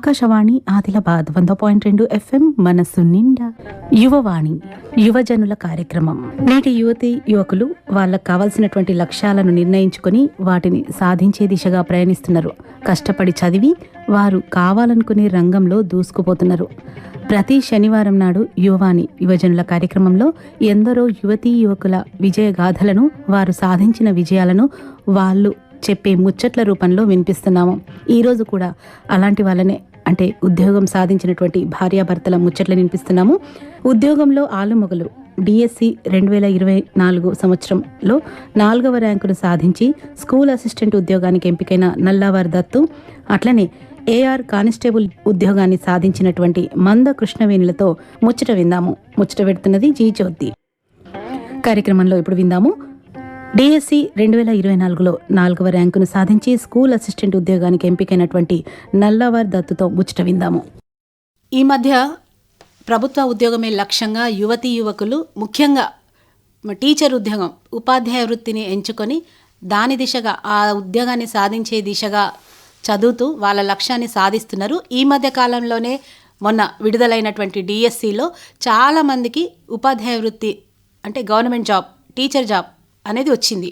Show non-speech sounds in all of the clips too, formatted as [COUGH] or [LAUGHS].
ఆకాశవాణి ఆదిలాబాద్ వంద పాయింట్ రెండు ఎఫ్ఎం మనసు నిండా. యువవాణి యువజనుల కార్యక్రమం. నేటి యువతి యువకులు వాళ్ళకు కావాల్సినటువంటి లక్ష్యాలను నిర్ణయించుకొని వాటిని సాధించే దిశగా ప్రయాణిస్తున్నారు. కష్టపడి చదివి వారు కావాలనుకునే రంగంలో దూసుకుపోతున్నారు. ప్రతి శనివారం నాడు యువవాణి యువజనుల కార్యక్రమంలో ఎందరో యువతీ యువకుల విజయ గాథలను వారు సాధించిన విజయాలను వాళ్ళు చెప్పే ముచ్చట్ల రూపంలో వినిపిస్తున్నాము. ఈరోజు కూడా అలాంటి వాళ్ళనే అంటే ఉద్యోగం సాధించినటువంటి భార్యాభర్తల ముచ్చట్లు వినిపిస్తున్నాము. ఉద్యోగంలో ఆలుమొగలు డిఎస్సి రెండు వేల ఇరవై నాలుగు సంవత్సరంలో నాలుగవ ర్యాంకును సాధించి స్కూల్ అసిస్టెంట్ ఉద్యోగానికి ఎంపికైన నల్లావార్ దత్తు. అట్లనే ఏఆర్ కానిస్టేబుల్ ఉద్యోగాన్ని సాధించినటువంటి మంద కృష్ణవేణులతో ముచ్చట విందాము. ముచ్చట పెడుతున్నది జీ జ్యోతి. కార్యక్రమంలో ఇప్పుడు విందాము. డిఎస్సి రెండు వేల ఇరవై నాలుగులో నాలుగవ ర్యాంకును సాధించి స్కూల్ అసిస్టెంట్ ఉద్యోగానికి ఎంపికైనటువంటి నల్లవార్ దత్తుతో ముచ్చట విందాము. ఈ మధ్య ప్రభుత్వ ఉద్యోగమే లక్ష్యంగా యువతీ యువకులు ముఖ్యంగా టీచర్ ఉద్యోగం ఉపాధ్యాయ వృత్తిని ఎంచుకొని దాని దిశగా ఆ ఉద్యోగాన్ని సాధించే దిశగా చదువుతూ వాళ్ళ లక్ష్యాన్ని సాధిస్తున్నారు. ఈ మధ్య కాలంలోనే మొన్న విడుదలైనటువంటి డిఎస్సిలో చాలామందికి ఉపాధ్యాయ వృత్తి అంటే గవర్నమెంట్ జాబ్ టీచర్ జాబ్ అనేది వచ్చింది.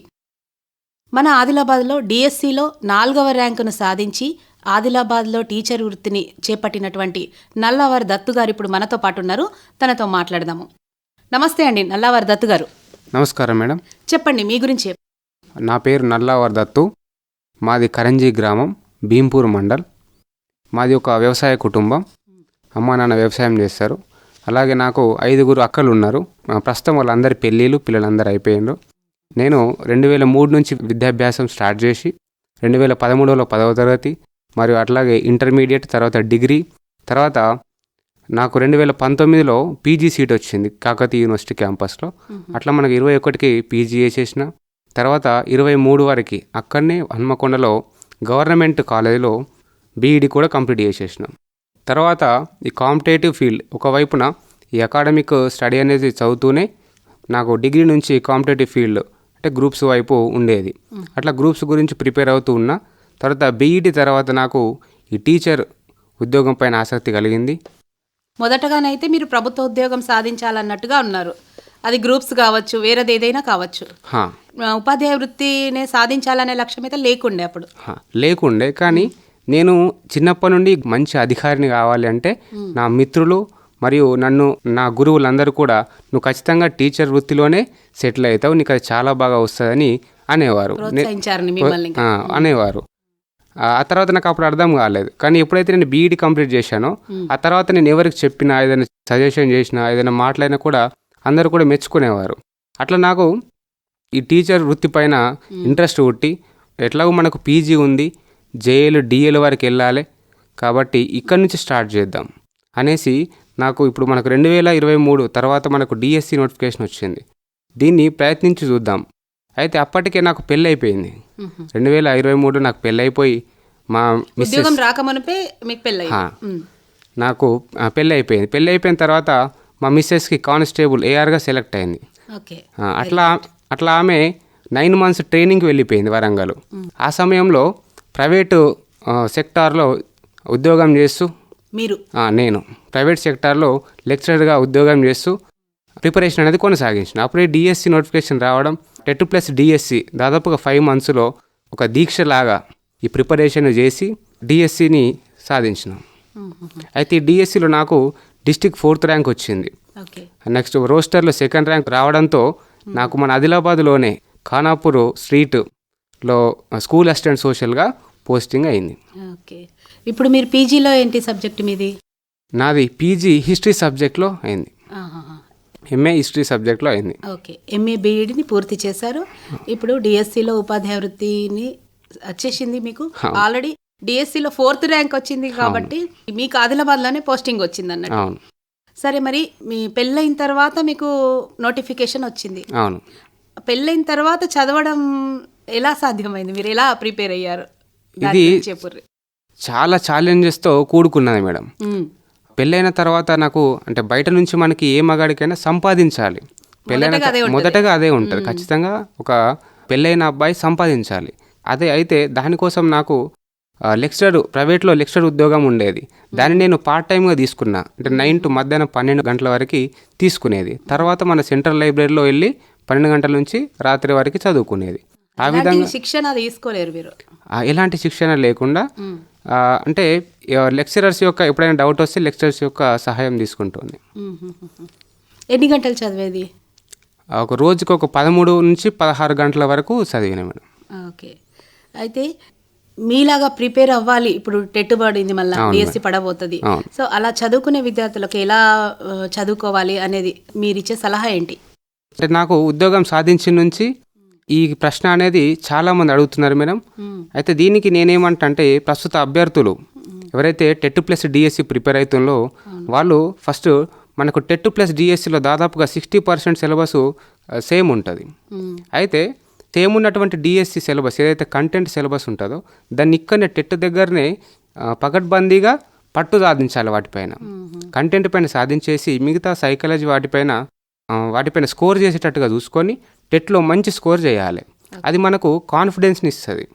మన ఆదిలాబాద్లో డిఎస్సిలో నాలుగవ ర్యాంకును సాధించి ఆదిలాబాద్లో టీచర్ వృత్తిని చేపట్టినటువంటి నల్లవారి దత్తు గారు ఇప్పుడు మనతో పాటు ఉన్నారు తనతో మాట్లాడదాము. నమస్తే అండి నల్లవారి దత్తు గారు. నమస్కారం మేడం. చెప్పండి మీ గురించి నా పేరు నల్లావర్ దత్తు. మాది కరంజీ గ్రామం భీంపూర్ మండల్. మాది ఒక వ్యవసాయ కుటుంబం. అమ్మా నాన్న వ్యవసాయం చేస్తారు. అలాగే నాకు ఐదుగురు అక్కలు ఉన్నారు ప్రస్తుతం వాళ్ళందరి పెళ్ళిళ్ళు పిల్లలందరూ అయిపోయిండ్రు నేను రెండు వేల మూడు నుంచి విద్యాభ్యాసం స్టార్ట్ చేసి రెండు వేల పదమూడులో పదవ తరగతి మరియు అట్లాగే ఇంటర్మీడియట్ తర్వాత డిగ్రీ తర్వాత నాకు రెండు వేల పంతొమ్మిదిలో పీజీ సీట్ వచ్చింది కాకతీయ యూనివర్సిటీ క్యాంపస్లో. అట్లా మనకి ఇరవై ఒకటికి పీజీ చేసేసిన తర్వాత ఇరవై మూడు వరకు అక్కడనే హన్మకొండలో గవర్నమెంట్ కాలేజీలో బీఈడి కూడా కంప్లీట్ చేసేసినాం. తర్వాత ఈ కాంపిటేటివ్ ఫీల్డ్ ఒకవైపున ఈ అకాడమిక్ స్టడీ అనేది చదువుతూనే నాకు డిగ్రీ నుంచి కాంపిటేటివ్ ఫీల్డ్ అంటే గ్రూప్స్ వైపు ఉండేది. అట్లా గ్రూప్స్ గురించి ప్రిపేర్ అవుతూ ఉన్నా తర్వాత బీఈడి తర్వాత నాకు ఈ టీచర్ ఉద్యోగం పైన ఆసక్తి కలిగింది. మొదటగానైతే మీరు ప్రభుత్వ ఉద్యోగం సాధించాలన్నట్టుగా ఉన్నారు. అది గ్రూప్స్ కావచ్చు వేరేది ఏదైనా కావచ్చు. ఉపాధ్యాయ వృత్తిని సాధించాలనే లక్ష్యం అయితే లేకుండే అప్పుడు. లేకుండే. కానీ నేను చిన్నప్పటి నుండి మంచి అధికారిని కావాలి అంటే నా మిత్రులు మరియు నన్ను నా గురువులందరూ కూడా నువ్వు ఖచ్చితంగా టీచర్ వృత్తిలోనే సెటిల్ అవుతావు నీకు అది చాలా బాగా వస్తుందని అనేవారు. అనేవారు. ఆ ఆ తర్వాత నాకు అప్పుడు అర్థం కాలేదు. కానీ ఎప్పుడైతే నేను బీఈడి కంప్లీట్ చేశానో ఆ తర్వాత నేను ఎవరికి చెప్పినా ఏదైనా సజెషన్ చేసినా ఏదైనా మాట్లాడినా కూడా అందరూ కూడా మెచ్చుకునేవారు. అట్లా నాకు ఈ టీచర్ వృత్తి పైన ఇంట్రెస్ట్ పుట్టి ఎట్లాగో మనకు పీజీ ఉంది జేఏలు డిఏలు వరకు వెళ్ళాలి కాబట్టి ఇక్కడి నుంచి స్టార్ట్ చేద్దాం అనేసి నాకు ఇప్పుడు మనకు రెండు వేల ఇరవై మూడు తర్వాత మనకు డిఎస్సి నోటిఫికేషన్ వచ్చింది. దీన్ని ప్రయత్నించి చూద్దాం. అయితే అప్పటికే నాకు పెళ్ళి అయిపోయింది రెండు వేల ఇరవై మూడు నాకు పెళ్ళి అయిపోయి మా ఉద్యోగం రాకమునిపే మీకు పెళ్ళి. నాకు పెళ్ళి అయిపోయింది పెళ్ళి అయిపోయిన తర్వాత మా మిస్సెస్కి కానిస్టేబుల్ ఏఆర్గా సెలెక్ట్ అయింది. అట్లా అట్లా ఆమె నైన్ మంత్స్ ట్రైనింగ్కి వెళ్ళిపోయింది వరంగల్. ఆ సమయంలో ప్రైవేటు సెక్టార్లో ఉద్యోగం చేస్తూ మీరు? నేను. ప్రైవేట్ సెక్టార్లో లెక్చరర్గా ఉద్యోగం చేస్తూ ప్రిపరేషన్ అనేది కొనసాగించిన. అప్పుడే డిఎస్సి నోటిఫికేషన్ రావడం టెట్ ప్లస్ డిఎస్సి దాదాపుగా ఫైవ్ మంత్స్లో ఒక దీక్షలాగా ఈ ప్రిపరేషన్ చేసి డిఎస్సిని సాధించినాం. అయితే ఈ డిఎస్సిలో నాకు డిస్టిక్ ఫోర్త్ ర్యాంక్ వచ్చింది. నెక్స్ట్ రోస్టర్లో సెకండ్ ర్యాంక్ రావడంతో నాకు మన ఆదిలాబాద్లోనే ఖానాపూర్ స్ట్రీట్లో స్కూల్ అసిస్టెంట్ సోషల్గా పోస్టింగ్ అయింది. ఇప్పుడు మీరు పీజీలో ఏంటి సబ్జెక్ట్ మీది? నాది పీజీ హిస్టరీ సబ్జెక్ట్లో అయింది. ఎంఏ హిస్టరీ సబ్జెక్ట్లో అయింది. ఓకే. ఎంఏ బీఈడిని పూర్తి చేశారు. ఇప్పుడు డిఎస్సిలో ఉపాధ్యాయ వృత్తిని వచ్చేసింది మీకు. ఆల్రెడీ డిఎస్సిలో ఫోర్త్ ర్యాంక్ వచ్చింది కాబట్టి మీకు ఆదిలాబాద్లోనే పోస్టింగ్ వచ్చింది అన్నట్టు సరే మరి మీ పెళ్ళైన తర్వాత మీకు నోటిఫికేషన్ వచ్చింది. అవును. పెళ్ళైన తర్వాత చదవడం ఎలా సాధ్యమైంది? మీరు ఎలా ప్రిపేర్ అయ్యారు? ఇది- చాలా ఛాలెంజెస్తో కూడుకున్నది మేడం. పెళ్ళైన తర్వాత నాకు అంటే బయట నుంచి మనకి ఏ మగాడికైనా సంపాదించాలి. పెళ్ళైన మొదటగా అదే ఉంటది. ఖచ్చితంగా ఒక పెళ్ళైన అబ్బాయి సంపాదించాలి. అదే అయితే దానికోసం నాకు లెక్చరర్ ప్రైవేట్లో లెక్చరర్ ఉద్యోగం ఉండేది. దాన్ని నేను పార్ట్ టైంగా తీసుకున్నా. అంటే నైన్ టు మధ్యాహ్నం పన్నెండు గంటల వరకు తీసుకునేది. తర్వాత మన సెంట్రల్ లైబ్రరీలో వెళ్ళి పన్నెండు గంటల నుంచి రాత్రి వరకు చదువుకునేది. ఆ విధంగా శిక్షణ తీసుకోలేరు మీరు? ఎలాంటి శిక్షణ లేకుండా అంటే లెక్చరర్స్ యొక్క ఎప్పుడైనా డౌట్ వస్తే లెక్చరర్స్ యొక్క సహాయం తీసుకుంటుంది. [LAUGHS] ఎన్ని గంటలు చదివేది? ఒక రోజుకి ఒక పదమూడు నుంచి పదహారు గంటల వరకు చదివిన మేడం. ఓకే. అయితే మీలాగా ప్రిపేర్ అవ్వాలి. ఇప్పుడు టెట్ పడింది మళ్ళీ డిఎస్సి పడబోతుంది. సో అలా చదువుకునే విద్యార్థులకు ఎలా చదువుకోవాలి అనేది మీరు ఇచ్చే సలహా ఏంటి? అంటే నాకు ఉద్యోగం సాధించిన నుంచి ఈ ప్రశ్న అనేది చాలా మంది అడుగుతున్నారు మేడం. అయితే దీనికి నేనేమంటే ప్రస్తుత అభ్యర్థులు ఎవరైతే టెట్ ప్లస్ డిఎస్సి ప్రిపేర్ అవుతుందో వాళ్ళు ఫస్ట్ మనకు టెట్ ప్లస్ డిఎస్సిలో దాదాపుగా సిక్స్టీ పర్సెంట్ సిలబస్ సేమ్ ఉంటుంది. అయితే సేమ్ ఉన్నటువంటి డిఎస్సి సిలబస్ ఏదైతే కంటెంట్ సిలబస్ ఉంటుందో దాన్ని ఇక్కడనే టెట్ దగ్గరనే పకడ్బందీగా పట్టు సాధించాలి వాటిపైన. కంటెంట్ పైన సాధించేసి మిగతా సైకాలజీ వాటిపైన వాటిపైన స్కోర్ చేసేటట్టుగా చూసుకొని టెట్లో మంచి స్కోర్ చేయాలి. అది మనకు కాన్ఫిడెన్స్ని ఇస్తుంది.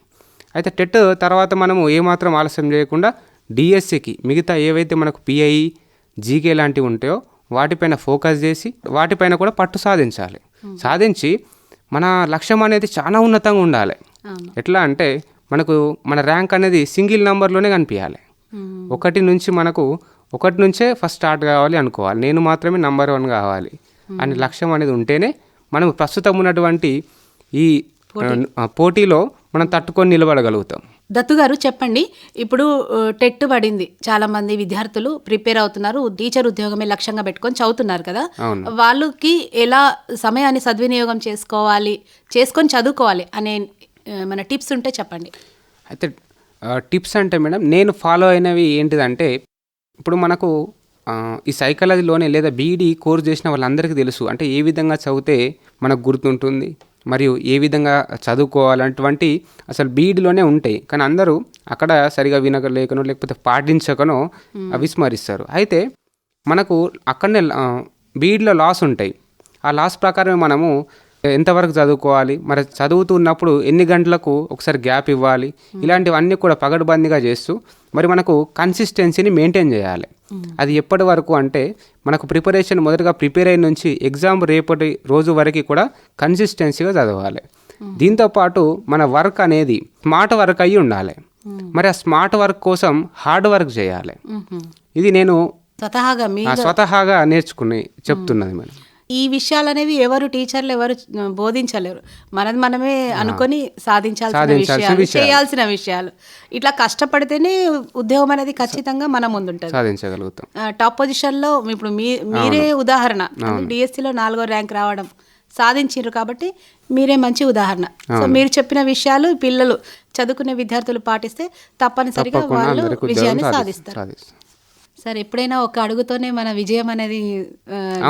అయితే టెట్ తర్వాత మనము ఏమాత్రం ఆలస్యం చేయకుండా డిఎస్సికి మిగతా ఏవైతే మనకు పిఐ జీకే లాంటివి ఉంటాయో వాటిపైన ఫోకస్ చేసి వాటిపైన కూడా పట్టు సాధించాలి. సాధించి మన లక్ష్యం అనేది చాలా ఉన్నతంగా ఉండాలి. ఎట్లా అంటే మనకు మన ర్యాంక్ అనేది సింగిల్ నెంబర్లోనే కనిపించాలి. ఒకటి నుంచి మనకు ఒకటి నుంచే ఫస్ట్ స్టార్ట్ కావాలి అనుకోవాలి. నేను మాత్రమే నంబర్ వన్ కావాలి. అని లక్ష్యం అనేది ఉంటేనే మనం ప్రస్తుతం ఉన్నటువంటి ఈ పోటీలో మనం తట్టుకొని నిలబడగలుగుతాం. దత్తు గారు చెప్పండి ఇప్పుడు టెట్ పడింది. చాలా మంది విద్యార్థులు ప్రిపేర్ అవుతున్నారు టీచర్ ఉద్యోగమే లక్ష్యంగా పెట్టుకొని చదువుతున్నారు కదా. వాళ్ళకి ఎలా సమయాన్ని సద్వినియోగం చేసుకోవాలి చేసుకొని చదువుకోవాలి అనే మన టిప్స్ ఉంటే చెప్పండి. అయితే టిప్స్ అంటే మేడం నేను ఫాలో అయినవి ఏంటిదంటే ఇప్పుడు మనకు ఈ సైకాలజీలోనే లేదా బీఈడి కోర్స్ చేసిన వాళ్ళందరికీ తెలుసు. అంటే ఏ విధంగా చదివితే మనకు గుర్తుంటుంది మరియు ఏ విధంగా చదువుకోవాలన్నటువంటి అసలు బీఈడిలోనే ఉంటాయి. కానీ అందరూ అక్కడ సరిగా వినకలేకనో లేకపోతే పాటించకనో విస్మరిస్తారు అయితే మనకు అక్కడనే బీఈడిలో లాస్ ఉంటాయి. ఆ లాస్ ప్రకారం మనము ఎంతవరకు చదువుకోవాలి మరి చదువుతున్నప్పుడు ఎన్ని గంటలకు ఒకసారి గ్యాప్ ఇవ్వాలి ఇలాంటివన్నీ కూడా పగడబందీగా చేస్తూ మరి మనకు కన్సిస్టెన్సీని మెయింటైన్ చేయాలి. అది ఎప్పటి వరకు అంటే మనకు ప్రిపరేషన్ మొదటగా ప్రిపేర్ అయిన నుంచి ఎగ్జామ్ రేపటి రోజు వరకు కూడా కన్సిస్టెన్సీగా చదవాలి. దీంతో పాటు మన వర్క్ అనేది స్మార్ట్ వర్క్ అయ్యి ఉండాలి. మరి ఆ స్మార్ట్ వర్క్ కోసం హార్డ్ వర్క్ చేయాలి. ఇది నేను స్వతహాగా స్వతహాగా నేర్చుకుని చెప్తున్నది మేడం ఈ విషయాలు అనేవి ఎవరు టీచర్లు ఎవరు బోధించలేరు. మనది మనమే అనుకొని సాధించాల్సిన విషయాలు. చేయాల్సిన విషయాలు. ఇట్లా కష్టపడితేనే ఉద్యోగం అనేది ఖచ్చితంగా మన ముందుంటుంది. సాధించగలుగుతాం. ఆ, టాప్ పొజిషన్లో ఇప్పుడు మీ మీరే ఉదాహరణ. డిఎస్సిలో నాలుగో ర్యాంక్ రావడం సాధించారు కాబట్టి మీరే మంచి ఉదాహరణ. సో మీరు చెప్పిన విషయాలు పిల్లలు చదువుకునే విద్యార్థులు పాటిస్తే తప్పనిసరిగా వాళ్ళు విజయాన్ని సాధిస్తాం సాధిస్తారు. సాధిస్తాం సార్ ఎప్పుడైనా ఒక అడుగుతోనే మన విజయం అనేది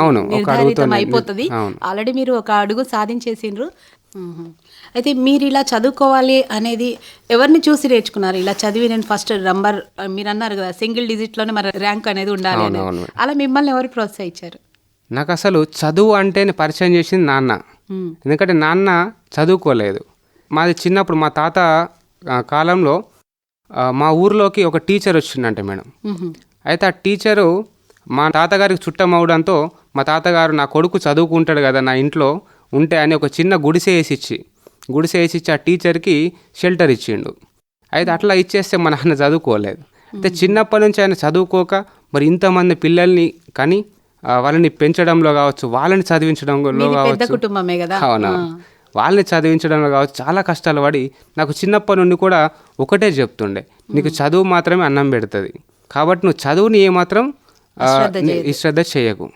అవును, నిర్ధారితం. అయిపోతుంది. ఆల్రెడీ మీరు ఒక అడుగు సాధించేసిండ్రు. అయితే మీరు ఇలా చదువుకోవాలి అనేది ఎవరిని చూసి నేర్చుకున్నారు ఇలా చదివి నేను ఫస్ట్ నంబర్ మీరు అన్నారు కదా సింగిల్ డిజిట్లోనే మన ర్యాంక్ అనేది ఉండాలి అవును. అలా మిమ్మల్ని ఎవరు ప్రోత్సహించారు నాకు అసలు చదువు అంటేనే పరిచయం చేసింది నాన్న. ఎందుకంటే నాన్న చదువుకోలేదు మాది చిన్నప్పుడు మా తాత కాలంలో మా ఊర్లోకి ఒక టీచర్ వచ్చిందంటే మేడం. అయితే ఆ టీచరు మా తాతగారికి చుట్టం అవడంతో మా తాతగారు నా కొడుకు చదువుకుంటాడు కదా నా ఇంట్లో ఉంటే అని ఒక చిన్న గుడిసె వేసి ఇచ్చి గుడిసె వేసి ఇచ్చి ఆ టీచర్కి షెల్టర్ ఇచ్చిండు. అయితే అట్లా ఇచ్చేస్తే మా నాన్న చదువుకోలేదు. అయితే చిన్నప్పటి నుంచి ఆయన చదువుకోక మరి ఇంతమంది పిల్లల్ని కానీ వాళ్ళని పెంచడంలో కావచ్చు వాళ్ళని చదివించడంలో కావచ్చు. కుటుంబమే కదా? అవునా? వాళ్ళని చదివించడంలో కావచ్చు చాలా కష్టాలు పడి నాకు చిన్నప్పటి నుండి కూడా ఒకటే చెప్తుండే నీకు చదువు మాత్రమే అన్నం పెడుతుంది. కాబట్టి నువ్వు చదువుని ఏమాత్రం శ్రద్ధ చేయకు.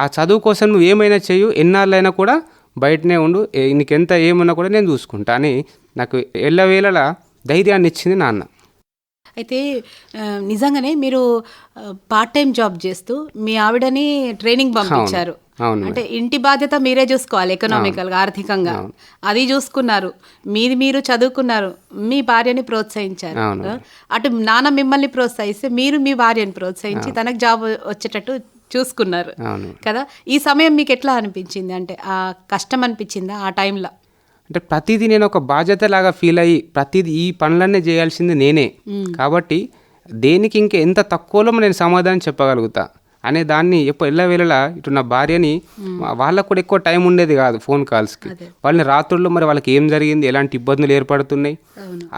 ఆ- చదువు కోసం నువ్వు ఏమైనా చేయు ఎన్నాళ్ళైనా కూడా బయటనే ఉండు. నీకెంత ఏమున్నా కూడా నేను చూసుకుంటా అని నాకు ఎల్లవేళలా ధైర్యాన్ని ఇచ్చింది నాన్న. అయితే నిజంగానే మీరు పార్ట్ టైం జాబ్ చేస్తూ మీ ఆవిడని ట్రైనింగ్ పంపించారు. అంటే ఇంటి బాధ్యత మీరే చూసుకోవాలి ఎకనామికల్గా ఆర్థికంగా. అది చూసుకున్నారు. మీది మీరు చదువుకున్నారు. మీ భార్యని ప్రోత్సహించారు. అటు నాన్న మిమ్మల్ని ప్రోత్సహిస్తే మీరు మీ భార్యని ప్రోత్సహించి తనకు జాబ్ వచ్చేటట్టు చూసుకున్నారు. కదా? ఈ సమయం మీకు ఎట్లా అనిపించింది? అంటే ఆ కష్టం అనిపించిందా? ఆ టైంలో అంటే ప్రతిదీ నేను ఒక బాధ్యతలాగా ఫీల్ అయ్యి ప్రతిదీ ఈ పనులన్నీ చేయాల్సింది నేనే. కాబట్టి దేనికి ఇంకా ఎంత తక్కువలో నేను సమాధానం చెప్పగలుగుతా అనే దాన్ని ఎప్పుడు ఎల్లవేళలా ఇటు నా భార్యని వాళ్ళకు కూడా ఎక్కువ టైం ఉండేది కాదు ఫోన్ కాల్స్కి. వాళ్ళని రాత్రుల్లో మరి వాళ్ళకి ఏం జరిగింది ఎలాంటి ఇబ్బందులు ఏర్పడుతున్నాయి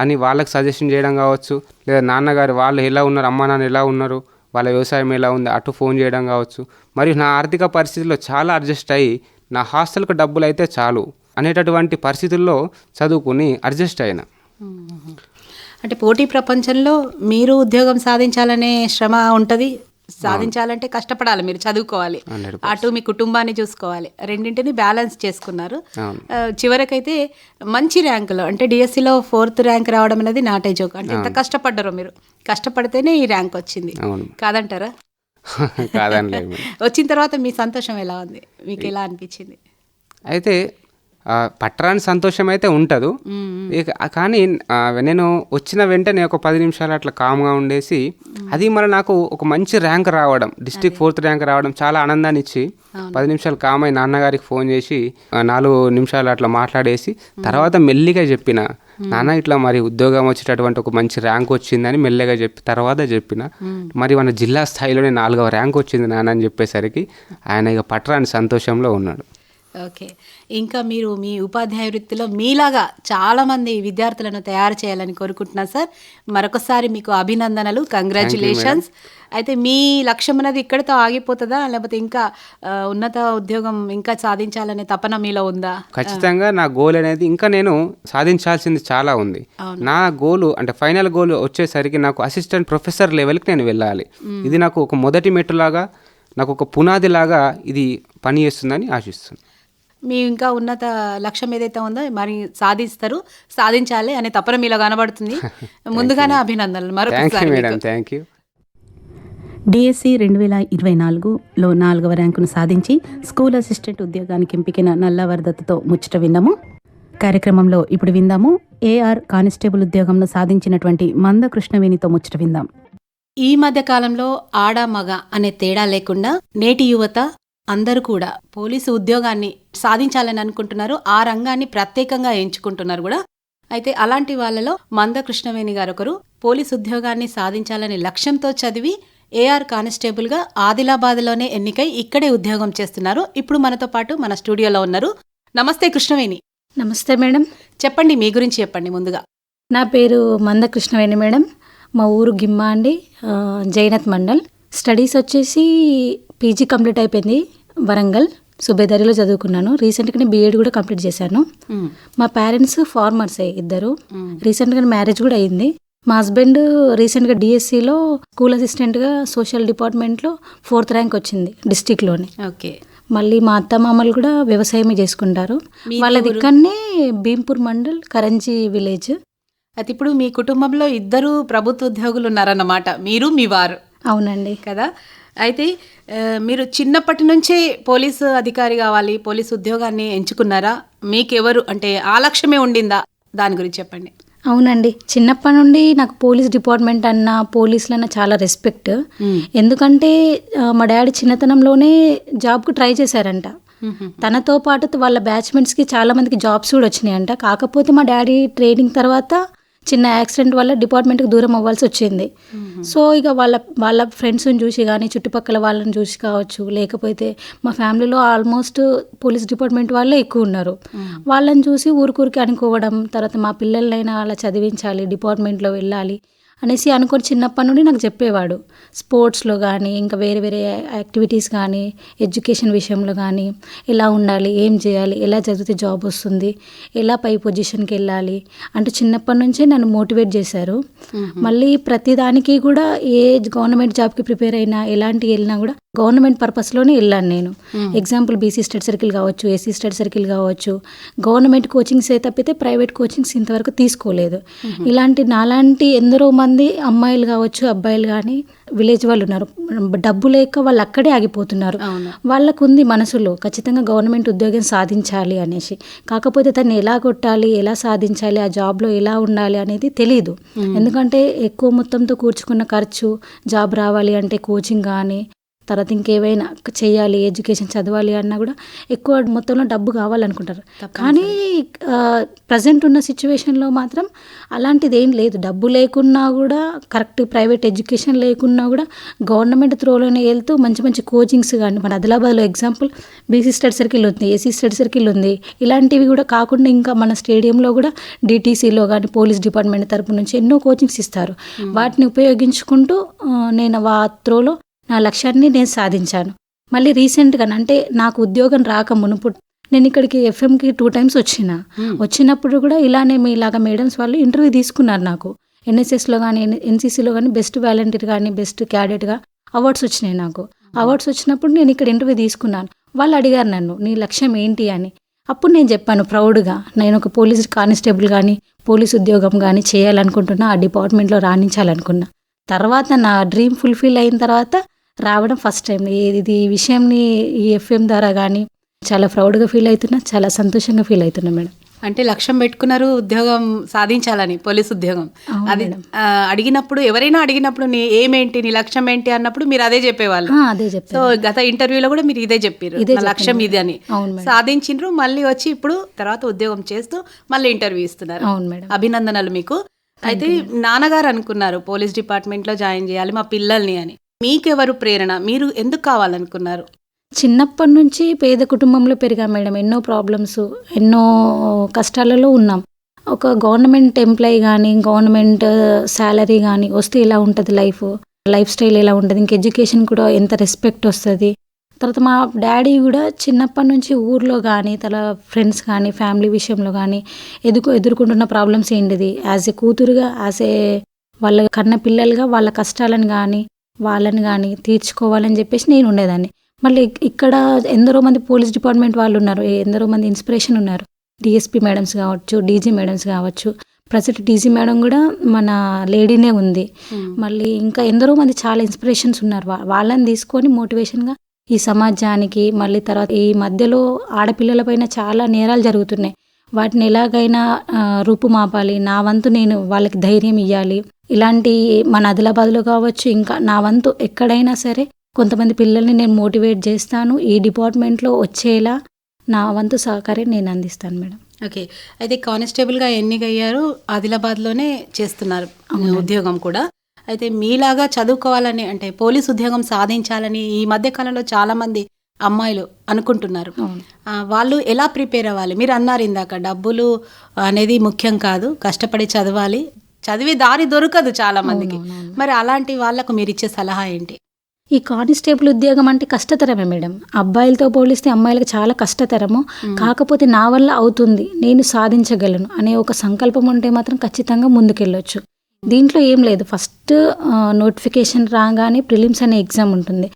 అని వాళ్ళకి సజెషన్ చేయడం కావచ్చు లేదా నాన్నగారు వాళ్ళు ఎలా ఉన్నారు అమ్మ నాన్న ఎలా ఉన్నారు వాళ్ళ వ్యవసాయం ఎలా ఉంది అటు ఫోన్ చేయడం కావచ్చు. మరియు నా ఆర్థిక పరిస్థితుల్లో చాలా అడ్జస్ట్ అయ్యి నా హాస్టల్కి డబ్బులు అయితే చాలు. అనేటటువంటి పరిస్థితుల్లో చదువుకుని అడ్జస్ట్ అయినా. అంటే పోటీ ప్రపంచంలో మీరు ఉద్యోగం సాధించాలనే శ్రమ ఉంటుంది. సాధించాలంటే కష్టపడాలి మీరు చదువుకోవాలి. అటు మీ కుటుంబాన్ని చూసుకోవాలి. రెండింటిని బ్యాలెన్స్ చేసుకున్నారు. చివరికైతే మంచి ర్యాంకులో అంటే డిఎస్సిలో ఫోర్త్ ర్యాంక్ రావడం అనేది నాటే జోక్. అంటే ఎంత కష్టపడ్డారో మీరు. కష్టపడితేనే ఈ ర్యాంక్ వచ్చింది. కాదంటారా? [LAUGHS] కాదండి [LAUGHS] వచ్చిన తర్వాత మీ సంతోషం ఎలా ఉంది? మీకు ఎలా అనిపించింది? అయితే పట్టరాని సంతోషం అయితే ఉంటుంది. ఇక కానీ నేను వచ్చిన వెంటనే ఒక పది నిమిషాలు అట్లా కామ్గా ఉండేసి అది మరి నాకు ఒక మంచి ర్యాంక్ రావడం డిస్టిక్ ఫోర్త్ ర్యాంక్ రావడం చాలా ఆనందాన్ని ఇచ్చి పది నిమిషాలు కామ్ అయి నాన్నగారికి ఫోన్ చేసి నాలుగు నిమిషాలు అట్లా మాట్లాడేసి తర్వాత మెల్లిగా చెప్పిన నాన్న ఇట్లా మరి ఉద్యోగం వచ్చేటటువంటి ఒక మంచి ర్యాంక్ వచ్చిందని మెల్లగా చెప్పి తర్వాత చెప్పిన మరి మన జిల్లా స్థాయిలోనే నాలుగవ ర్యాంక్ వచ్చింది నాన్న అని చెప్పేసరికి ఆయన ఇక పట్టరాని సంతోషంలో ఉన్నాడు. ఓకే. ఇంకా మీరు మీ ఉపాధ్యాయ వృత్తిలో మీలాగా చాలామంది విద్యార్థులను తయారు చేయాలని కోరుకుంటున్నా సార్. మరొకసారి మీకు అభినందనలు కంగ్రాచులేషన్స్ అయితే మీ లక్ష్యం అనేది ఇక్కడితో ఆగిపోతుందా? లేకపోతే ఇంకా ఉన్నత ఉద్యోగం ఇంకా సాధించాలనే తపన మీలో ఉందా? ఖచ్చితంగా నా గోల్ అనేది ఇంకా నేను సాధించాల్సింది చాలా ఉంది. నా గోలు అంటే ఫైనల్ గోల్ వచ్చేసరికి నాకు అసిస్టెంట్ ప్రొఫెసర్ లెవెల్కి నేను వెళ్ళాలి. ఇది నాకు ఒక మొదటి మెట్టులాగా నాకు ఒక పునాదిలాగా ఇది పని చేస్తుందని ఆశిస్తున్నాను. మీ ఇంకా ఉన్నత లక్ష్యం ఏదైతే ఉందో మరి సాధిస్తారు సాధించాలి అనే తపన మీలో కనబడుతుంది. [LAUGHS] ముందుగానే అభినందనలు. మరొకసారి డిఎస్సి రెండు వేల ఇరవై నాలుగులో నాలుగవ ర్యాంకును సాధించి స్కూల్ అసిస్టెంట్ ఉద్యోగానికి ఎంపికైన నల్లవరదత్తతో ముచ్చట విన్నాము. కార్యక్రమంలో ఇప్పుడు విందాము. ఏఆర్ కానిస్టేబుల్ ఉద్యోగంను సాధించినటువంటి మంద కృష్ణవేణితో ముచ్చట విందాం. ఈ మధ్య కాలంలో ఆడ మగ అనే తేడా లేకుండా నేటి యువత అందరూ కూడా పోలీసు ఉద్యోగాన్ని సాధించాలని అనుకుంటున్నారు. ఆ రంగాన్ని ప్రత్యేకంగా ఎంచుకుంటున్నారు కూడా. అయితే అలాంటి వాళ్ళలో మంద కృష్ణవేణి గారు ఒకరు పోలీస్ ఉద్యోగాన్ని సాధించాలనే లక్ష్యంతో చదివి ఏఆర్ కానిస్టేబుల్గా ఆదిలాబాద్లోనే ఎన్నికై ఇక్కడే ఉద్యోగం చేస్తున్నారు. ఇప్పుడు మనతో పాటు మన స్టూడియోలో ఉన్నారు. నమస్తే కృష్ణవేణి. నమస్తే మేడం. చెప్పండి మీ గురించి చెప్పండి ముందుగా. నా పేరు మంద కృష్ణవేణి మేడం. మా ఊరు గిమ్మ అండి. జైనత్ మండల్. స్టడీస్ వచ్చేసి పీజీ కంప్లీట్ అయిపోయింది వరంగల్. సుబేదారిలో చదువుకున్నాను. రీసెంట్గానే బీఎడ్ కూడా కంప్లీట్ చేశాను. మా పేరెంట్స్ ఫార్మర్సే ఇద్దరు. రీసెంట్గా మ్యారేజ్ కూడా అయింది. మా హస్బెండ్ రీసెంట్గా డిఎస్సిలో స్కూల్ అసిస్టెంట్గా సోషల్ డిపార్ట్మెంట్లో ఫోర్త్ ర్యాంక్ వచ్చింది డిస్టిక్లోనే ఓకే. మళ్ళీ మా అత్త మామలు కూడా వ్యవసాయమే చేసుకుంటారు. వాళ్ళది ఊరు? ఇక్కడనే భీంపూర్ మండల్ కరంజీ విలేజ్ అయితే ఇప్పుడు మీ కుటుంబంలో ఇద్దరు ప్రభుత్వ ఉద్యోగులు ఉన్నారన్నమాట. మీరు మీ వారు. అవునండి. కదా? అయితే మీరు చిన్నప్పటి నుంచే పోలీసు అధికారి కావాలి పోలీసు ఉద్యోగాన్ని ఎంచుకున్నారా? మీకెవరు? అంటే ఆ లక్ష్యమే ఉండిందా? దాని గురించి చెప్పండి. అవునండి. చిన్నప్పటి నుండి నాకు పోలీస్ డిపార్ట్మెంట్ అన్న పోలీసులు అన్న చాలా రెస్పెక్ట్. ఎందుకంటే మా డాడీ చిన్నతనంలోనే జాబ్కు ట్రై చేశారంట. తనతో పాటు వాళ్ళ బ్యాచ్మెంట్స్కి చాలా మందికి జాబ్స్ కూడా వచ్చినాయంట. కాకపోతే మా డాడీ ట్రైనింగ్ తర్వాత చిన్న యాక్సిడెంట్ వల్ల డిపార్ట్మెంట్కి దూరం అవ్వాల్సి వచ్చింది. సో ఇక వాళ్ళ వాళ్ళ ఫ్రెండ్స్ని చూసి కానీ చుట్టుపక్కల వాళ్ళని చూసి కావచ్చు లేకపోతే మా ఫ్యామిలీలో ఆల్మోస్ట్ పోలీస్ డిపార్ట్మెంట్ వాళ్ళే ఎక్కువ ఉన్నారు. వాళ్ళని చూసి ఊరికూరికి అనుకోవడం తర్వాత మా పిల్లలైనా అలా చదివించాలి డిపార్ట్మెంట్లో వెళ్ళాలి అనేసి అనుకొని చిన్నప్పటి నుండి నాకు చెప్పేవాడు. స్పోర్ట్స్లో కానీ ఇంకా వేరే వేరే యాక్టివిటీస్ కానీ ఎడ్యుకేషన్ విషయంలో కానీ ఎలా ఉండాలి ఏం చేయాలి ఎలా చదివితే జాబ్ వస్తుంది ఎలా పై పొజిషన్కి వెళ్ళాలి అంటూ చిన్నప్పటి నుంచే నన్ను మోటివేట్ చేశారు. మళ్ళీ ప్రతిదానికి కూడా ఏ గవర్నమెంట్ జాబ్కి ప్రిపేర్ అయినా ఎలాంటి వెళ్ళినా కూడా గవర్నమెంట్ పర్పస్లోనే వెళ్ళాను నేను. ఎగ్జాంపుల్ బీసీ స్టడీ సర్కిల్ కావచ్చు ఎస్సీ స్టడీ సర్కిల్ కావచ్చు గవర్నమెంట్ కోచింగ్స్ ఏ తప్పితే ప్రైవేట్ కోచింగ్స్ ఇంతవరకు తీసుకోలేదు. ఇలాంటి నాలాంటి ఎందరో మంది అమ్మాయిలు కావచ్చు అబ్బాయిలు కానీ విలేజ్ వాళ్ళు ఉన్నారు. డబ్బు లేక వాళ్ళు అక్కడే ఆగిపోతున్నారు. వాళ్ళకు ఉంది మనసులో ఖచ్చితంగా గవర్నమెంట్ ఉద్యోగం సాధించాలి అనేసి. కాకపోతే తను ఎలా కొట్టాలి ఎలా సాధించాలి ఆ జాబ్లో ఎలా ఉండాలి అనేది తెలియదు ఎందుకంటే ఎక్కువ మొత్తంతో కూర్చుకున్న ఖర్చు జాబ్ రావాలి అంటే కోచింగ్ కానీ తర్వాత ఇంకేవైనా చేయాలి ఎడ్యుకేషన్ చదవాలి అన్నా కూడా ఎక్కువ మొత్తంలో డబ్బు కావాలనుకుంటారు. కానీ ప్రజెంట్ ఉన్న సిచ్యువేషన్లో మాత్రం అలాంటిది ఏం లేదు. డబ్బు లేకున్నా కూడా కరెక్ట్ ప్రైవేట్ ఎడ్యుకేషన్ లేకున్నా కూడా గవర్నమెంట్ త్రోలోనే వెళ్తూ మంచి మంచి కోచింగ్స్ కానీ మన ఆదిలాబాద్లో ఎగ్జాంపుల్ బీసీ స్టడీ సర్కిల్ ఉంది ఏసీ స్టడీ సర్కిల్ ఉంది. ఇలాంటివి కూడా కాకుండా ఇంకా మన స్టేడియంలో కూడా డిటీసీలో కానీ పోలీస్ డిపార్ట్మెంట్ తరపు నుంచి ఎన్నో కోచింగ్స్ ఇస్తారు. వాటిని ఉపయోగించుకుంటూ ఆ, నేను వా త్రోలో నా లక్ష్యాన్ని నేను సాధించాను. మళ్ళీ రీసెంట్గా అంటే నాకు ఉద్యోగం రాక మునుపు నేను ఇక్కడికి ఎఫ్ఎంకి టూ టైమ్స్ వచ్చిన. వచ్చినప్పుడు కూడా ఇలానే మీ ఇలాగ మేడమ్స్ వాళ్ళు ఇంటర్వ్యూ తీసుకున్నారు నాకు. ఎన్ఎస్ఎస్లో కానీ ఎన్సీసీలో కానీ బెస్ట్ వాలంటీర్ కానీ బెస్ట్ క్యాడెట్గా అవార్డ్స్ వచ్చినాయి నాకు. అవార్డ్స్ వచ్చినప్పుడు నేను ఇక్కడ ఇంటర్వ్యూ తీసుకున్నాను. వాళ్ళు అడిగారు నన్ను నీ లక్ష్యం ఏంటి? అని. అప్పుడు నేను చెప్పాను ప్రౌడ్గా నేను ఒక పోలీస్ కానిస్టేబుల్ కానీ పోలీస్ ఉద్యోగం కానీ చేయాలనుకుంటున్నా ఆ డిపార్ట్మెంట్లో రాణించాలనుకున్నా. తర్వాత నా డ్రీమ్ ఫుల్ఫిల్ అయిన తర్వాత రావడం ఫస్ట్ టైం ఇది ఈ విషయంని ఈ ఎఫ్ఎం ద్వారా కానీ చాలా ప్రౌడ్గా ఫీల్ అవుతున్నా చాలా సంతోషంగా ఫీల్ అవుతున్నా మేడం. అంటే లక్ష్యం పెట్టుకున్నారు ఉద్యోగం సాధించాలని పోలీస్ ఉద్యోగం. అది అడిగినప్పుడు ఎవరైనా అడిగినప్పుడు నీ ఏమేంటి నీ లక్ష్యం ఏంటి అన్నప్పుడు మీరు అదే చెప్పేవాళ్ళు. అదే సో గత ఇంటర్వ్యూలో కూడా మీరు ఇదే చెప్పారు లక్ష్యం. ఇది అని. సాధించిండ్రు మళ్ళీ వచ్చి ఇప్పుడు తర్వాత ఉద్యోగం చేస్తూ మళ్ళీ ఇంటర్వ్యూ ఇస్తున్నారు. అవును మేడం. అభినందనలు మీకు. అయితే నాన్నగారు అనుకున్నారు పోలీస్ డిపార్ట్మెంట్లో జాయిన్ చేయాలి మా పిల్లల్ని అని. మీకెవరు ప్రేరణ? మీరు ఎందుకు కావాలనుకున్నారు? చిన్నప్పటి నుంచి పేద కుటుంబంలో పెరిగాం మేడం. ఎన్నో ప్రాబ్లమ్స్ ఎన్నో కష్టాలలో ఉన్నాం. ఒక గవర్నమెంట్ ఎంప్లాయీ కానీ గవర్నమెంట్ శాలరీ కానీ వస్తే ఇలా ఉంటుంది లైఫ్? లైఫ్ స్టైల్ ఎలా ఉంటుంది? ఇంక ఎడ్యుకేషన్ కూడా ఎంత రెస్పెక్ట్ వస్తుంది? తర్వాత మా డాడీ కూడా చిన్నప్పటి నుంచి ఊర్లో కానీ తన ఫ్రెండ్స్ కానీ ఫ్యామిలీ విషయంలో కానీ ఎదుకు ఎదుర్కొంటున్న ప్రాబ్లమ్స్ ఏంటిది? యాజ్ ఏ కూతురుగా యాజ్ ఏ వాళ్ళ కన్న పిల్లలుగా వాళ్ళ కష్టాలను కానీ వాళ్ళని కానీ తీర్చుకోవాలని చెప్పేసి నేను ఉండేదాన్ని. మళ్ళీ ఇక్- ఇక్కడ ఎందరో మంది పోలీస్ డిపార్ట్మెంట్ వాళ్ళు ఉన్నారు ఎందరో మంది ఇన్స్పిరేషన్ ఉన్నారు. డిఎస్పీ మేడమ్స్ కావచ్చు డీజీ మేడమ్స్ కావచ్చు. ప్రజెంట్ డీజీ మేడం కూడా మన లేడీనే ఉంది. మళ్ళీ ఇంకా ఎందరో మంది చాలా ఇన్స్పిరేషన్స్ ఉన్నారు. వాళ్ళని తీసుకొని మోటివేషన్గా ఈ సమాజానికి మళ్ళీ తర్వాత ఈ మధ్యలో ఆడపిల్లలపైన చాలా నేరాలు జరుగుతున్నాయి. వాటిని ఎలాగైనా రూపుమాపాలి. నా వంతు నేను వాళ్ళకి ధైర్యం ఇవ్వాలి ఇలాంటి మన ఆదిలాబాద్లో కావచ్చు ఇంకా నా వంతు ఎక్కడైనా సరే కొంతమంది పిల్లల్ని నేను మోటివేట్ చేస్తాను. ఈ డిపార్ట్మెంట్లో వచ్చేలా నా వంతు సహకారం నేను అందిస్తాను మేడం. ఓకే. అయితే కానిస్టేబుల్గా ఎన్నికయ్యారు ఆదిలాబాద్లోనే చేస్తున్నారు ఉద్యోగం కూడా. అయితే మీలాగా చదువుకోవాలని అంటే పోలీస్ ఉద్యోగం సాధించాలని ఈ మధ్య కాలంలో చాలా మంది అమ్మాయిలు అనుకుంటున్నారు. వాళ్ళు ఎలా ప్రిపేర్ అవ్వాలి? మీరు అన్నారు ఇందాక డబ్బులు అనేది ముఖ్యం కాదు కష్టపడి చదవాలి చదివే దారి దొరకదు చాలా మందికి. మరి అలాంటి వాళ్ళకు మీరు ఇచ్చే సలహా ఏంటి? ఈ కానిస్టేబుల్ ఉద్యోగం అంటే కష్టతరమే మేడం. అబ్బాయిలతో పోలిస్తే అమ్మాయిలకు చాలా కష్టతరము. కాకపోతే నా వల్ల అవుతుంది. నేను సాధించగలను అనే ఒక సంకల్పం ఉంటే మాత్రం ఖచ్చితంగా ముందుకెళ్ళొచ్చు. దీంట్లో ఏం లేదు. ఫస్ట్ నోటిఫికేషన్ రాగానే ప్రిలిమ్స్ అనే ఎగ్జామ్ ఉంటుంది.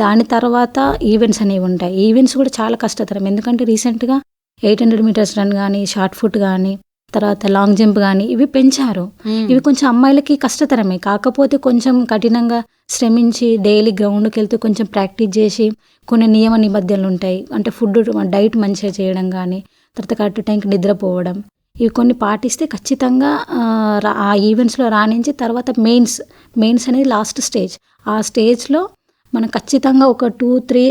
దాని తర్వాత ఈవెంట్స్ అనేవి ఉంటాయి. ఈవెంట్స్ కూడా చాలా కష్టతరం. ఎందుకంటే రీసెంట్గా ఎయిట్ హండ్రెడ్ మీటర్స్ రన్ కానీ షార్ట్ ఫుట్ కానీ తర్వాత లాంగ్ జంప్ కానీ ఇవి పెంచారు. ఇవి కొంచెం అమ్మాయిలకి కష్టతరమే. కాకపోతే కొంచెం కఠినంగా శ్రమించి డైలీ గ్రౌండ్కి వెళ్తూ కొంచెం ప్రాక్టీస్ చేసి కొన్ని నియమ నిబద్ధనలు ఉంటాయి. అంటే ఫుడ్ డైట్ మంచిగా చేయడం కానీ తర్వాత కరెక్ట్ టైంకి నిద్రపోవడం. ఇవి కొన్ని పాటిస్తే ఖచ్చితంగా ఆ, ఈవెంట్స్లో రాణించి తర్వాత మెయిన్స్ మెయిన్స్ అనేది లాస్ట్ స్టేజ్ ఆ స్టేజ్లో మనం ఖచ్చితంగా ఒక టూ త్రీ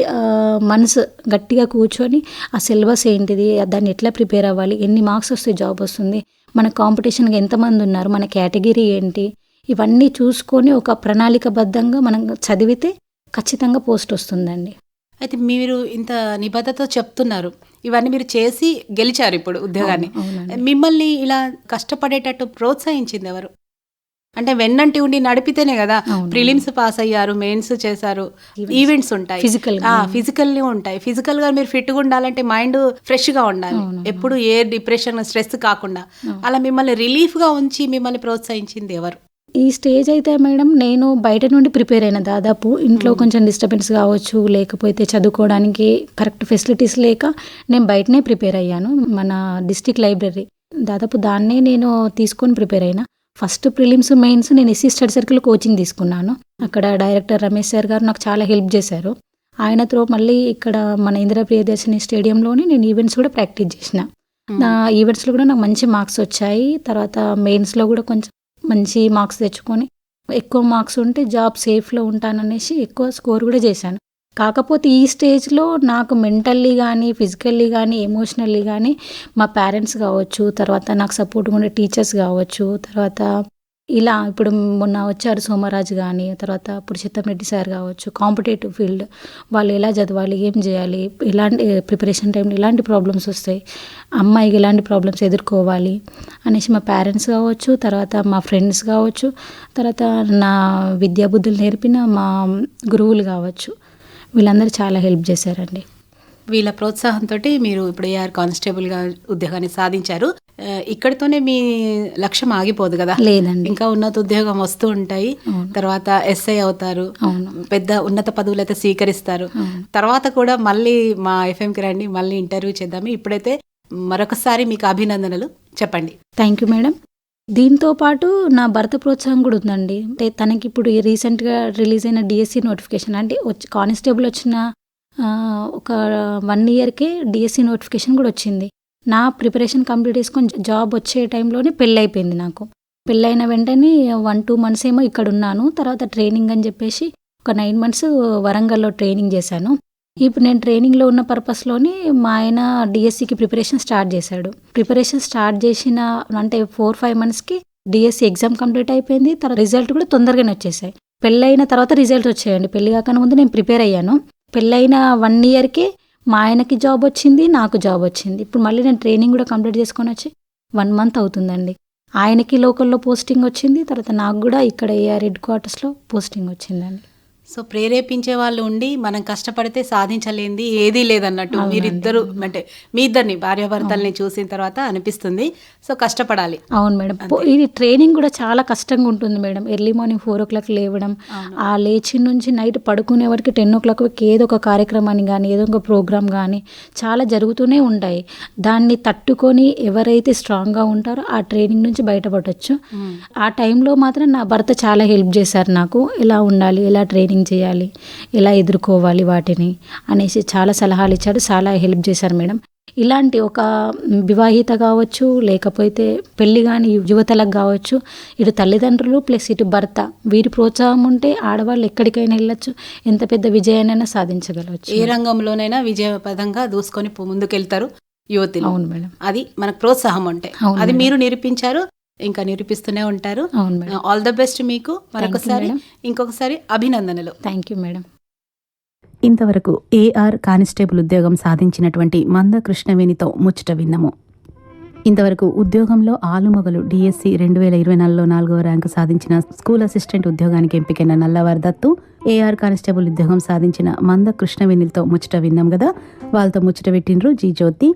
మంత్స్ గట్టిగా కూర్చొని ఆ సిలబస్ ఏంటిది దాన్ని ఎట్లా ప్రిపేర్ అవ్వాలి ఎన్ని మార్క్స్ వస్తే జాబ్ వస్తుంది. మన కాంపిటీషన్కి ఎంతమంది ఉన్నారు మన కేటగిరీ ఏంటి ఇవన్నీ చూసుకొని ఒక ప్రణాళికబద్ధంగా మనం చదివితే ఖచ్చితంగా పోస్ట్ వస్తుందండి. అయితే మీరు ఇంత నిబద్ధతతో చెప్తున్నారు. ఇవన్నీ మీరు చేసి గెలిచారు ఇప్పుడు ఉద్యోగాన్ని. మిమ్మల్ని ఇలా కష్టపడేటట్టు ప్రోత్సహించింది ఎవరు? అంటే వెన్నంటి ఉండి నడిపితేనే కదా. ప్రిలిమ్స్ పాస్ అయ్యారు మెయిన్స్ చేశారు ఈవెంట్స్ ఉంటాయి. గా. ఫిజికల్ ఉంటాయి. ఫిజికల్గా మీరు ఫిట్గా ఉండాలంటే మైండ్ ఫ్రెష్గా ఉండాలి. ఎప్పుడు ఏ డిప్రెషన్ స్ట్రెస్ కాకుండా. అలా మిమ్మల్ని రిలీఫ్గా ఉంచి మిమ్మల్ని ప్రోత్సహించింది ఎవరు? ఈ స్టేజ్ అయితే మేడం నేను బయట నుండి ప్రిపేర్ అయిన దాదాపు. ఇంట్లో కొంచెం డిస్టర్బెన్స్ కావచ్చు లేకపోతే చదువుకోవడానికి కరెక్ట్ ఫెసిలిటీస్ లేక నేను బయటనే ప్రిపేర్ అయ్యాను మన డిస్టిక్ లైబ్రరీ దాదాపు దాన్నే నేను తీసుకొని ప్రిపేర్ అయినా. ఫస్ట్ ప్రిలిమ్స్ మెయిన్స్ నేను ఎస్సీ స్టడీ సర్కిల్ కోచింగ్ తీసుకున్నాను. అక్కడ డైరెక్టర్ రమేష్ సార్ గారు నాకు చాలా హెల్ప్ చేశారు. ఆయన త్రో మళ్ళీ ఇక్కడ మన ఇందిరా ప్రియదర్శిని స్టేడియంలోనే నేను ఈవెంట్స్ కూడా ప్రాక్టీస్ చేసిన. నా ఈవెంట్స్లో కూడా నాకు మంచి మార్క్స్ వచ్చాయి. తర్వాత మెయిన్స్లో కూడా కొంచెం మంచి మార్క్స్ తెచ్చుకొని ఎక్కువ మార్క్స్ ఉంటే జాబ్ సేఫ్లో ఉంటాననేసి ఎక్కువ స్కోర్ కూడా చేశాను. కాకపోతే ఈ స్టేజ్లో నాకు మెంటల్లీ కానీ ఫిజికల్లీ కానీ ఎమోషనల్లీ కానీ మా పేరెంట్స్ కావచ్చు తర్వాత నాకు సపోర్ట్గా ఉండే టీచర్స్ కావచ్చు తర్వాత ఇలా ఇప్పుడు మొన్న వచ్చారు సోమరాజు కానీ తర్వాత పురుషోత్తం రెడ్డి సార్ కావచ్చు కాంపిటేటివ్ ఫీల్డ్ వాళ్ళు ఎలా చదవాలి ఏం చేయాలి ఎలాంటి ప్రిపరేషన్ టైంలో ఎలాంటి ప్రాబ్లమ్స్ వస్తాయి అమ్మాయికి ఎలాంటి ప్రాబ్లమ్స్ ఎదుర్కోవాలి అనేసి మా పేరెంట్స్ కావచ్చు తర్వాత మా ఫ్రెండ్స్ కావచ్చు తర్వాత నా విద్యాబుద్ధులు నేర్పిన మా గురువులు కావచ్చు. వీళ్ళందరూ చాలా హెల్ప్ చేశారండి. వీళ్ళ ప్రోత్సాహంతో మీరు ఇప్పుడు ఏఆర్ కానిస్టేబుల్గా ఉద్యోగాన్ని సాధించారు. ఇక్కడితోనే మీ లక్ష్యం ఆగిపోదు కదా? లేదండి. ఇంకా ఉన్నత ఉద్యోగం వస్తూ ఉంటాయి. తర్వాత ఎస్ఐ అవుతారు. పెద్ద ఉన్నత పదవులు అయితే స్వీకరిస్తారు. తర్వాత కూడా మళ్ళీ మా ఎఫ్ఎంకి రండి మళ్ళీ ఇంటర్వ్యూ చేద్దాము. ఇప్పుడైతే మరొకసారి మీకు అభినందనలు. చెప్పండి. Thank you madam. దీంతో పాటు నా భర్త ప్రోత్సాహం కూడా ఉందండి. అంటే తనకి ఇప్పుడు రీసెంట్గా రిలీజ్ అయిన డిఎస్సి నోటిఫికేషన్ అంటే వచ్చి కానిస్టేబుల్ వచ్చిన ఒక వన్ ఇయర్కే డిఎస్సి నోటిఫికేషన్ కూడా వచ్చింది. నా ప్రిపరేషన్ కంప్లీట్ చేసుకొని జాబ్ వచ్చే టైంలోనే పెళ్ళి అయిపోయింది నాకు. పెళ్ళైన వెంటనే వన్ టూ మంత్స్ ఏమో ఇక్కడ ఉన్నాను తర్వాత ట్రైనింగ్ అని చెప్పేసి ఒక నైన్ మంత్స్ వరంగల్లో ట్రైనింగ్ చేశాను. ఇప్పుడు నేను ట్రైనింగ్లో ఉన్న పర్పస్లోని మా ఆయన డిఎస్సికి ప్రిపరేషన్ స్టార్ట్ చేశాడు. ప్రిపరేషన్ స్టార్ట్ చేసిన అంటే ఫోర్ ఫైవ్ మంత్స్కి డిఎస్సి ఎగ్జామ్ కంప్లీట్ అయిపోయింది. తర్వాత రిజల్ట్ కూడా తొందరగానే వచ్చేసాయి. పెళ్ళైన తర్వాత రిజల్ట్ వచ్చాయండి. పెళ్ళి కాకనే ముందు నేను ప్రిపేర్ అయ్యాను. పెళ్ళైన వన్ ఇయర్కి మా ఆయనకి జాబ్ వచ్చింది నాకు జాబ్ వచ్చింది. ఇప్పుడు మళ్ళీ నేను ట్రైనింగ్ కూడా కంప్లీట్ చేసుకొని వచ్చి వన్ మంత్ అవుతుందండి. ఆయనకి లోకల్లో పోస్టింగ్ వచ్చింది. తర్వాత నాకు కూడా ఇక్కడ ఏఆర్ హెడ్ క్వార్టర్స్లో పోస్టింగ్ వచ్చిందండి. సో ప్రేరేపించే వాళ్ళు ఉండి మనం కష్టపడితే సాధించలేంది ఏదీ లేదన్నట్టు. మీరిద్దరు అంటే మీ ఇద్దరిని భార్యాభర్తల్ని చూసిన తర్వాత అనిపిస్తుంది. సో కష్టపడాలి. అవును మేడం. ఇది ట్రైనింగ్ కూడా చాలా కష్టంగా ఉంటుంది madam. Early morning four o'clock లేవడం ఆ లేచి నుంచి నైట్ పడుకునే వరకు టెన్ ఓ క్లాక్ వరకు ఏదో ఒక కార్యక్రమాన్ని కానీ ఏదో ఒక ప్రోగ్రామ్ కానీ చాలా జరుగుతూనే ఉంటాయి. దాన్ని తట్టుకొని ఎవరైతే స్ట్రాంగ్గా ఉంటారో ఆ ట్రైనింగ్ నుంచి బయటపడవచ్చు ఆ టైంలో మాత్రం నా భర్త చాలా హెల్ప్ చేశారు నాకు. ఎలా ఉండాలి ఎలా ట్రైనింగ్ చేయాలి ఎలా ఎదుర్కోవాలి వాటిని అనేసి చాలా సలహాలు ఇచ్చాడు చాలా హెల్ప్ చేశారు మేడం. ఇలాంటి ఒక వివాహిత కావచ్చు లేకపోతే పెళ్ళి కాని యువతలకు కావచ్చు ఇటు తల్లిదండ్రులు ప్లస్ ఇటు భర్త వీరి ప్రోత్సాహం ఉంటే ఆడవాళ్ళు ఎక్కడికైనా వెళ్ళొచ్చు ఎంత పెద్ద విజయాన్నైనా సాధించగలవచ్చు. ఏ రంగంలోనైనా విజయపదంగా దూసుకొని ముందుకెళ్తారు యువతులు. అవును మేడం. అది మనకు ప్రోత్సాహం అంటే. అది. మీరు నిరూపించారు ఇంకా నిరూపిస్తూనే ఉంటారు. అవును మేడం. ఆల్ ద బెస్ట్ మీకు. మరొకసారి. ఇంకొకసారి అభినందనలు. Thank you madam. ఇంతవరకు ఏఆర్ కానిస్టేబుల్ ఉద్యోగం సాధించినటువంటి మంద కృష్ణవేణితో ముచ్చట విన్నము. ఇంతవరకు ఉద్యోగంలో ఆలుమొగలు డిఎస్సి రెండు వేల ఇరవై నాలుగులో నాలుగవ ర్యాంకు సాధించిన స్కూల్ అసిస్టెంట్ ఉద్యోగానికి ఎంపికైన నల్లవారి దత్తు ఏఆర్ కానిస్టేబుల్ ఉద్యోగం సాధించిన మంద కృష్ణవేణిలతో ముచ్చట విన్నాం కదా? వాళ్ళతో ముచ్చట పెట్టిండ్రు జీ జ్యోతి.